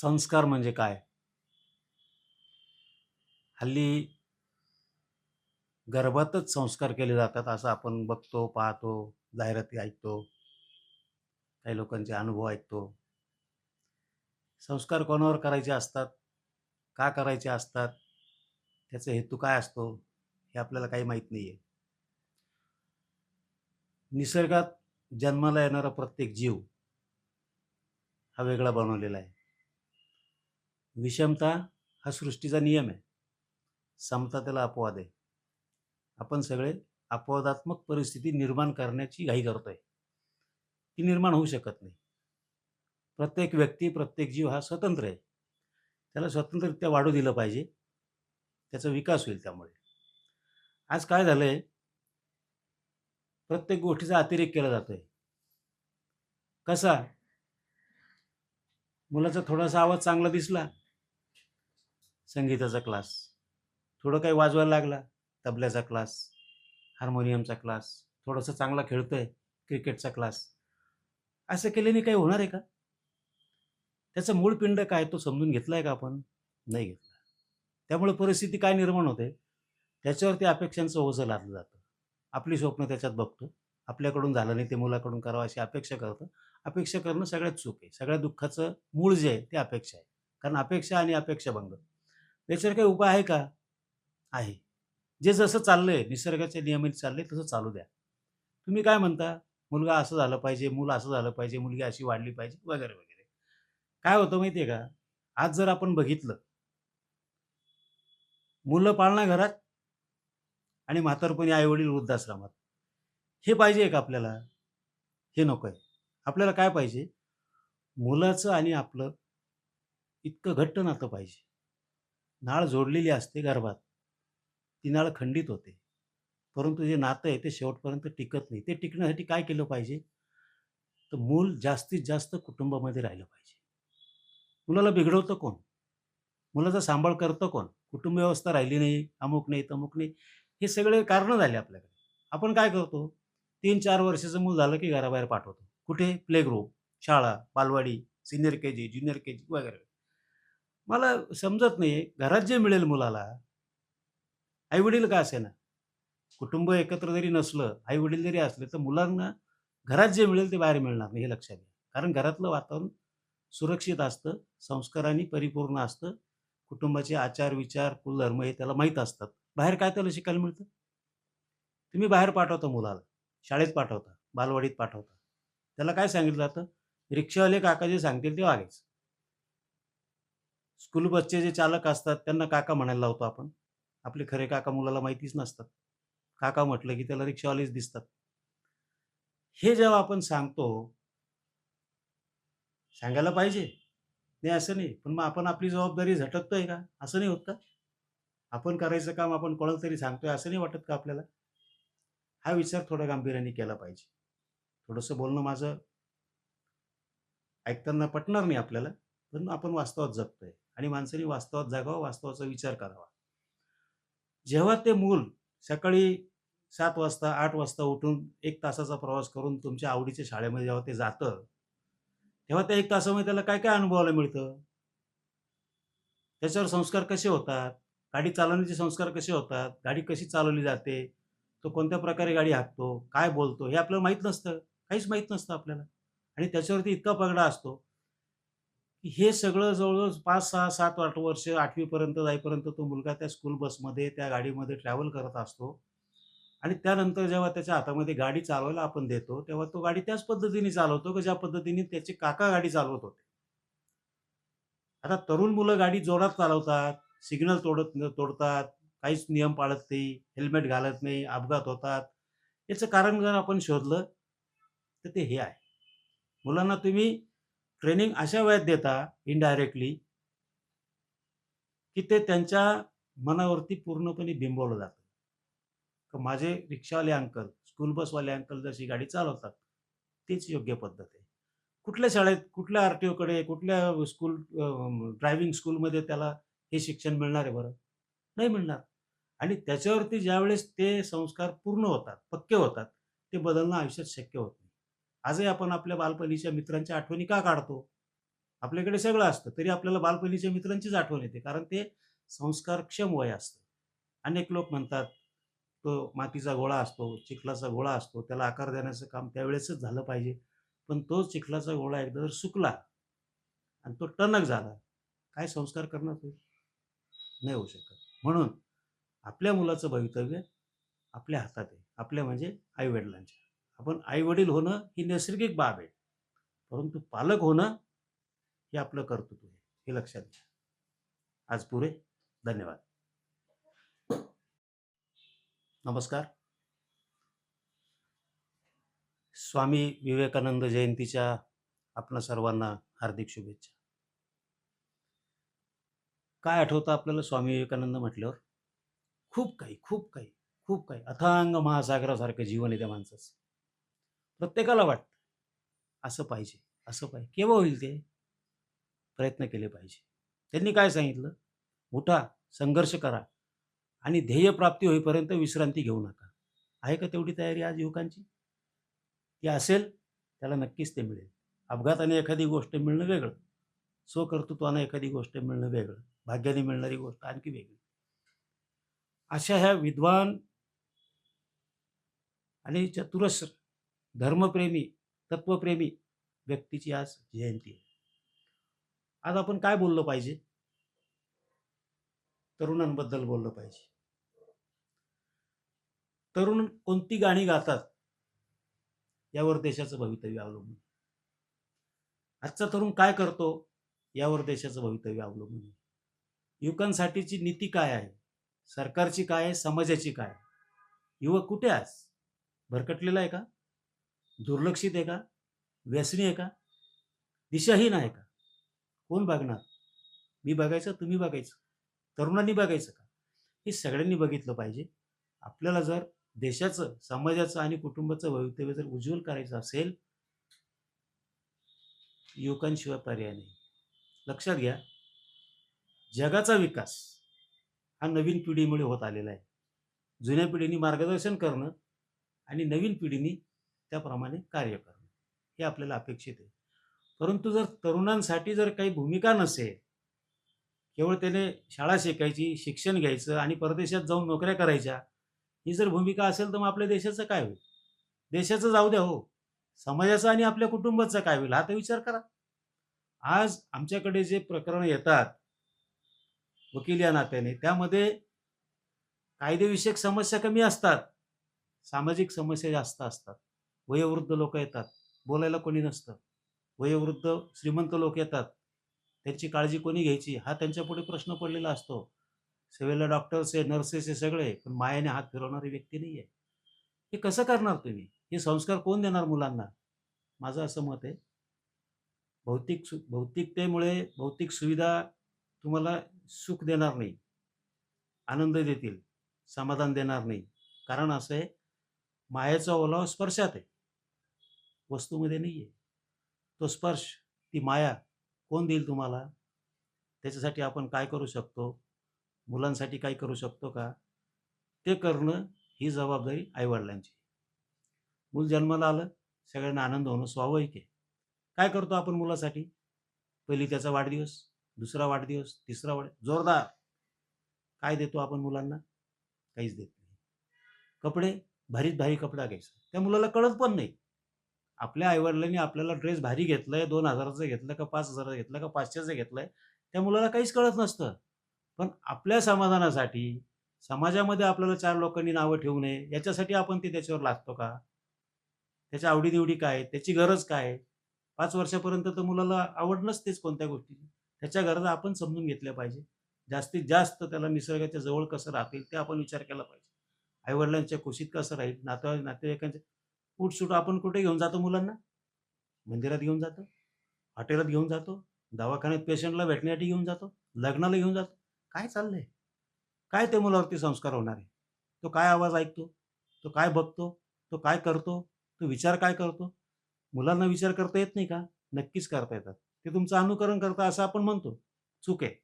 संस्कार म्हणजे काय? हल्ली गर्भातच संस्कार केले जातात असं आपण बघतो, पाहतो, जाहिराती ऐकतो. काही लोकांचे अनुभव ऐकतो. संस्कार कोणावर करायचे असतात? का करायचे असतात? त्याचा हेतू काय असतो? हे आपल्याला काही माहीत नाहीये. निसर्गात जन्माला येणारा प्रत्येक जीव हा वेगळा बनवलेला आहे. विषमता हा सृष्टीचा नियम आहे. समता त्याला अपवाद आहे. आपण सगळे अपवादात्मक परिस्थिती निर्माण करण्याची घाई करतोय. ती निर्माण होऊ शकत नाही. प्रत्येक व्यक्ती, प्रत्येक जीव हा स्वतंत्र आहे. त्याला स्वतंत्ररित्या वाढू दिलं पाहिजे. त्याचा विकास होईल त्यामुळे. आज काय झालंय प्रत्येक गोष्टीचा अतिरेक केला जातोय. कसा? मुलाचा थोडासा आवाज चांगला दिसला संगीताचा क्लास. थोडं काही वाजवायला लागला, तबल्याचा क्लास, हार्मोनियमचा क्लास, थोडंसं चांगला खेळतो आहे क्रिकेटचा क्लास. असं केल्याने काही होणार आहे का? त्याचं मूळ पिंड काय तो समजून घेतला आहे का आपण? नाही घेतला. त्यामुळे परिस्थिती काय निर्माण होते? त्याच्यावरती अपेक्षांचं ओझं लादलं जातं. आपली स्वप्न त्याच्यात बघतो. आपल्याकडून झालं नाही ते मुलाकडून करावं अशी अपेक्षा करतं अपेक्षा करणं सगळ्यात चूक आहे. सगळ्या दुःखाचं मूळ जे आहे ते अपेक्षा आहे. कारण अपेक्षा आणि अपेक्षाभंग याच्यावर काही उपाय आहे का? आहे. जे जसं चाललंय निसर्गाच्या नियमित चाललंय तसं चालू द्या. तुम्ही काय म्हणता? मुलगा असं झालं पाहिजे, मूल असं झालं पाहिजे, मुलगी अशी वाढली पाहिजे वगैरे, वगैरे. काय होतं माहिती आहे का? आज जर आपण बघितलं मुलं पाळणा घरात आणि म्हातारपणी आई-वडील वृद्धाश्रमात. हे पाहिजे का आपल्याला? हे नकोय. आपल्याला काय पाहिजे? मुलाचं आणि आपलं इतकं घट्ट नातं पाहिजे. नाळ जोडलेली असते गर्भात. ती नाळ खंडित होते. परंतु जे नातं आहे ते शेवटपर्यंत टिकत नाही. ते टिकण्यासाठी काय केलं पाहिजे? तर मूल जास्तीत जास्त कुटुंबामध्ये राहिलं पाहिजे. मुलाला बिघडवतं कोण? मुलाचा सांभाळ करतं कोण? कुटुंब व्यवस्था राहिली नाही, अमुक नाही, तमुक नाही. हे सगळे कारणं झाले आपल्याकडे. आपण काय करतो? 3-4 वर्षाचं मूल झालं की घराबाहेर पाठवतो. कुठे? प्ले ग्रुप, शाळा, बालवाडी, सिनियर के-जी, ज्युनियर के-जी वगैरे. मला समजत नाही घरात जे मिळेल मुलाला आई-वडील का असेना, कुटुंब एकत्र जरी नसलं, आई-वडील जरी असले तर मुलांना घरात जे मिळेल ते बाहेर मिळणार नाही हे लक्षात घ्या. कारण घरातलं वातावरण सुरक्षित असतं, संस्काराने परिपूर्ण असतं. कुटुंबाचे आचार, विचार, कुलधर्म हे त्याला माहीत असतात. बाहेर काय त्याला शिकायला मिळतं? तुम्ही बाहेर पाठवता मुलाला, शाळेत पाठवता, बालवाडीत पाठवता. त्याला काय सांगितलं जातं? रिक्षावाले काका जे सांगतील ते वागायचं. स्कूल बसचे जे चालक असतात त्यांना काका म्हणायला लावतो आपण. आपले खरे काका मुलाला माहितीच नसतात. काका म्हटलं की त्याला रिक्षावालेच दिसतात. हे जेव्हा आपण सांगतो सांगायला पाहिजे. नाही असं नाही. पण मग आपण आपली जबाबदारी झटकतोय का? असं नाही होत का? आपण करायचं काम आपण कोणाला तरी सांगतोय असं नाही वाटत का आपल्याला? हा विचार थोडा गांभीर्याने केला पाहिजे. थोडंसं बोलणं माझं ऐकताना पटणार नाही आपल्याला, पण आपण वास्तवात जगतोय आणि माणसाने वास्तवात जागावं वास्तवाचा विचार करावा. जेव्हा ते मूल सकाळी सात वाजता, आठ वाजता उठून एक तासाचा प्रवास करून तुमच्या आवडीच्या शाळेमध्ये जेव्हा ते जातं, तेव्हा त्या एक तासामध्ये त्याला काय-काय अनुभवायला मिळतं? त्याच्यावर संस्कार कसे होतात? गाडी चालवण्याचे संस्कार कसे होतात? गाडी कशी चालवली जाते? तो कोणत्या प्रकारे गाडी हाकतो? काय बोलतो? हे आपल्याला माहीत नसतं. काहीच माहीत नसतं आपल्याला आणि त्याच्यावरती इतका पगडा असतो, हे सगळं जवळजवळ पाच सहा सात आठ वर्ष आठवीपर्यंत जाईपर्यंत तो मुलगा त्या स्कूल बसमध्ये, त्या गाडीमध्ये ट्रॅव्हल करत असतो आणि त्यानंतर जेव्हा त्याच्या हातामध्ये गाडी चालवायला आपण देतो, तेव्हा तो गाडी त्याच पद्धतीने चालवतो, की ज्या पद्धतीने त्याचे काका गाडी चालवत होते. आता तरुण मुलं गाडी जोरात चालवतात, सिग्नल तोडत तोडतात, काहीच नियम पाळत नाही, हेल्मेट घालत नाही, अपघात होतात. याचं कारण जर आपण शोधलं, तर ते हे आहे. मुलांना तुम्ही ट्रेनिंग अशा वयात देता इनडायरेक्टली की ते त्यांच्या मनावरती पूर्णपणे बिंबवलं जातं. माझे रिक्षावाले अंकल, स्कूल बसवाले अंकल जशी गाडी चालवतात, तीच योग्य पद्धत आहे. कुठल्या शाळेत, कुठल्या आर-टी-ओकडे, कुठल्या स्कूल ड्रायव्हिंग स्कूलमध्ये त्याला हे शिक्षण मिळणार आहे बरं? नाही मिळणार आणि त्याच्यावरती ज्यावेळेस ते संस्कार पूर्ण होतात, पक्के होतात, ते बदलणं आयुष्यात शक्य होत नाही. आजही आपण आपल्या बालपणीच्या मित्रांच्या आठवणी का काढतो? आपल्याकडे सगळं असतं तरी आपल्याला बालपणीच्या मित्रांचीच आठवण येते कारण ते संस्कारक्षम वय असतं. अनेक लोक म्हणतात तो मातीचा गोळा असतो चिखलाचा गोळा असतो त्याला आकार देण्याचं काम त्यावेळेसच झालं पाहिजे पण तो चिखलाचा गोळा एकदा जर सुकला आणि तो टणक झाला काय संस्कार करणार तो? नाही होऊ शकत. म्हणून आपल्या मुलाचं भवितव्य आपल्या हातात आहे आपल्या म्हणजे आईवडिलांच्या. आपण आई वडील होणं ही नैसर्गिक बाब आहे. परंतु पालक होणं हे आपलं कर्तृत्व आहे हे लक्षात घ्या. आज पुरे. धन्यवाद. नमस्कार. स्वामी विवेकानंद जयंतीच्या आपणा सर्वांना हार्दिक शुभेच्छा. काय आठवतं आपल्याला स्वामी विवेकानंद म्हटल्यावर? खूप काही खूप काही खूप काही. अथांग महासागरासारखं जीवन आहे त्या माणसाचं. प्रत्येकाला वाटतं. असं पाहिजे असं पाहिजे. केव्हा होईल ते? प्रयत्न केले पाहिजे. त्यांनी काय सांगितलं? उठा संघर्ष करा आणि ध्येयप्राप्ती होईपर्यंत विश्रांती घेऊ नका. आहे का तेवढी तयारी आज युवकांची? ती असेल त्याला नक्कीच ते मिळेल. अपघाताने एखादी गोष्ट मिळणं वेगळं. स्वकर्तृत्वानं एखादी गोष्ट मिळणं वेगळं. भाग्याने मिळणारी गोष्ट आणखी वेगळी. अशा ह्या विद्वान आणि चतुरस्र धर्मप्रेमी तत्वप्रेमी व्यक्तीची आज जयंती आहे. आज आपण काय बोललं पाहिजे? तरुणांबद्दल बोललं पाहिजे. तरुण कोणती गाणी गातात? यावर देशाचं भवितव्य अवलंबून आजचा तरुण काय करतो? यावर देशाचं भवितव्य अवलंबून आहे. युवकांसाठीची नीती काय आहे? सरकारची काय आहे? समाजाची काय युवक कुठे आज? भरकटलेला आहे का? दुर्लक्षित आहे का? व्यसनी आहे का? दिशाहीन आहे का? कोण बघणार? मी बघायचं तुम्ही बघायचं? तरुणांनी बघायचं का? हे सगळ्यांनी बघितलं पाहिजे. आपल्याला जर देशाचं समाजाचं आणि कुटुंबाचं भवितव्य जर उज्ज्वल करायचं असेल युवकांशिवाय पर्याय नाही. लक्षात घ्या जगाचा विकास हा नवीन पिढीमुळे होत आलेला आहे. जुन्या पिढीने मार्गदर्शन करणं आणि नवीन पिढीने त्याप्रमाणे कार्य करणं. हे आपल्याला अपेक्षित आहे. परंतु जर तरुणांसाठी जर काही भूमिका नसेल केवळ त्याने शाळा शिकायची शिक्षण घ्यायचं आणि परदेशात जाऊन नोकऱ्या करायच्या ही जर भूमिका असेल तर मग आपल्या देशाचं काय होईल? देशाचं जाऊ द्या हो. समाजाचं आणि आपल्या कुटुंबाचं काय होईल? हा तर विचार करा. आज आमच्याकडे जे प्रकरण येतात वकील या नात्याने त्यामध्ये कायदेविषयक समस्या कमी असतात. सामाजिक समस्या जास्त असतात. वयोवृद्ध लोक येतात. बोलायला कोणी नसतं. वयोवृद्ध श्रीमंत लोक येतात. त्यांची काळजी कोणी घ्यायची? हा त्यांच्यापुढे प्रश्न पडलेला असतो. सेवेला डॉक्टर्स आहे नर्सेस आहे सगळे पण मायाने हात फिरवणारी व्यक्ती नाही आहे हे कसं करणार तुम्ही? हे संस्कार कोण देणार मुलांना? माझं असं मत आहे. भौतिक सु भौतिकतेमुळे भौतिक सुविधा तुम्हाला सुख देणार नाही. आनंद देतील. समाधान देणार नाही. कारण असं आहे मायाचा ओलावा स्पर्शात आहे. वस्तूमध्ये नाही आहे तो स्पर्श ती माया कोण देईल तुम्हाला? त्याच्यासाठी आपण काय करू शकतो? मुलांसाठी काय करू शकतो का? ते करणं ही जबाबदारी आईवडिलांची. मूल जन्माला आलं सगळ्यांना आनंद होणं स्वाभाविक आहे. काय करतो आपण मुलासाठी? पहिली त्याचा वाढदिवस दुसरा वाढदिवस तिसरा वाढ जोरदार. काय देतो आपण मुलांना? काहीच देत नाही. कपडे भारीत भारी कपडा घ्यायचा. त्या मुलाला कळत पण नाही. आपल्या आईवडिलांनी आपल्याला ड्रेस भारी घेतलाय दोन हजाराचं घेतलं का पाच हजाराचं घेतलं का पाचशेचं घेतलंय त्या मुलाला काहीच कळत नसतं. पण आपल्या समाधानासाठी समाजामध्ये आपल्याला चार लोकांनी नावं ठेवू नये याच्यासाठी आपण ते त्याच्यावर लागतो का? त्याच्या आवडीनिवडी काय? त्याची गरज काय? आहे? पाच वर्षापर्यंत तर मुलाला आवड नसतेच कोणत्या गोष्टीची. त्याच्या गरजा आपण समजून घेतल्या पाहिजे. जास्तीत जास्त त्याला निसर्गाच्या जवळ कसं राहतील ते आपण विचार केला पाहिजे. आईवडिलांच्या कुशीत कसं राहील? नातेवाईक नातेवाईकांच्या उठसूट आपण कुठे घेऊन जातो मुलांना? मंदिरात घेऊन जातो? हॉटेलात घेऊन जातो? दवाखान्यात पेशंटला भेटण्यासाठी घेऊन जातो? लग्नाला घेऊन जातो? काय चाललंय? काय ते मुलावरती संस्कार होणार आहे? तो काय आवाज ऐकतो? तो काय बघतो? तो काय करतो? तो विचार काय करतो? मुलांना विचार करता येत नाही का? नक्कीच करता येतात. ते तुमचं अनुकरण करता असं आपण म्हणतो. चूक आहे.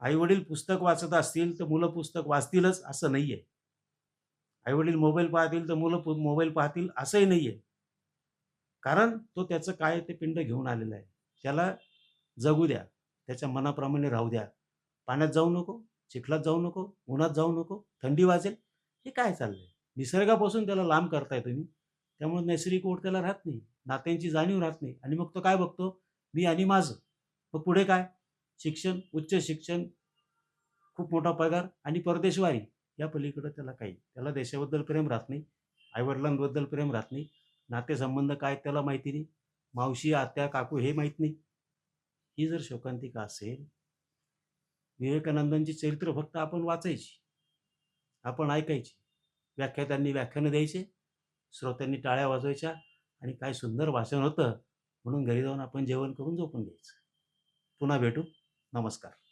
आई वडील पुस्तक वाचत असतील तर मुलं पुस्तक वाचतीलच असं नाहीये. आहे वडील मोबाईल पाहतील तर मुलं मोबाईल पाहतील असंही नाही आहे कारण तो त्याचं काय ते पिंड घेऊन आलेलं आहे. त्याला जगू द्या. त्याच्या मनाप्रमाणे राहू द्या. पाण्यात जाऊ नको चिखलात जाऊ नको उन्हात जाऊ नको थंडी वाजेल. हे काय चाललंय? निसर्गापासून त्याला लांब करताय तुम्ही. त्यामुळे नैसर्गिक ओढ त्याला राहत नाही. नात्यांची जाणीव राहत नाही. आणि मग तो काय बघतो? मी आणि माझं. मग पुढे काय? शिक्षण उच्च शिक्षण खूप मोठा पगार आणि परदेशवारी. या पलीकडं त्याला काही त्याला देशाबद्दल प्रेम राहत नाही आईवडिलांबद्दल प्रेम राहत नाही नातेसंबंध काय त्याला माहिती नाही मावशी आत्या काकू हे माहीत नाही. ही जर शोकांतिका असेल विवेकानंदांची चरित्र फक्त आपण वाचायची आपण ऐकायची व्याख्यात्यांनी व्याख्यानं द्यायचे श्रोत्यांनी टाळ्या वाजवायच्या आणि काय सुंदर भाषण होतं म्हणून घरी जाऊन आपण जेवण करून झोपून घ्यायचं. पुन्हा भेटू. नमस्कार.